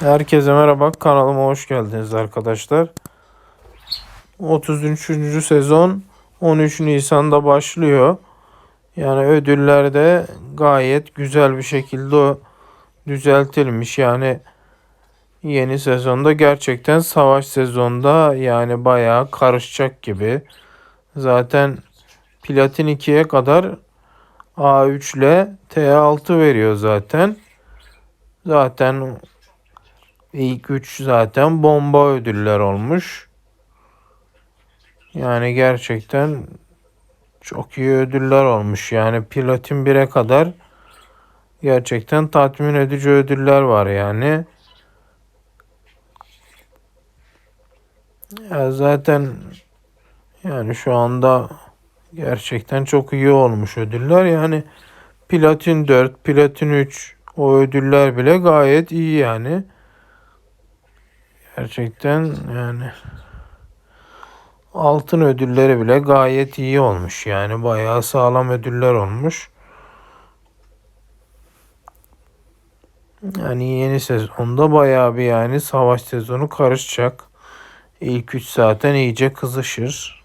Herkese merhaba kanalıma hoş geldiniz arkadaşlar. 33. sezon 13 Nisan'da başlıyor. Yani ödüller de gayet güzel bir şekilde düzeltilmiş. Yani yeni sezonda gerçekten savaş sezonda yani bayağı karışacak gibi. Zaten Platin 2'ye kadar A3 ile T6 veriyor zaten. Zaten İlk üç zaten bomba ödüller olmuş. Yani gerçekten çok iyi ödüller olmuş. Yani Platin 1'e kadar gerçekten tatmin edici ödüller var yani. Ya zaten yani şu anda gerçekten çok iyi olmuş ödüller. Yani Platin 4, Platin 3 o ödüller bile gayet iyi yani. Gerçekten yani altın ödülleri bile gayet iyi olmuş. Yani bayağı sağlam ödüller olmuş. Yani yeni sezonda bayağı bir yani savaş sezonu karışacak. İlk 3 zaten iyice kızışır.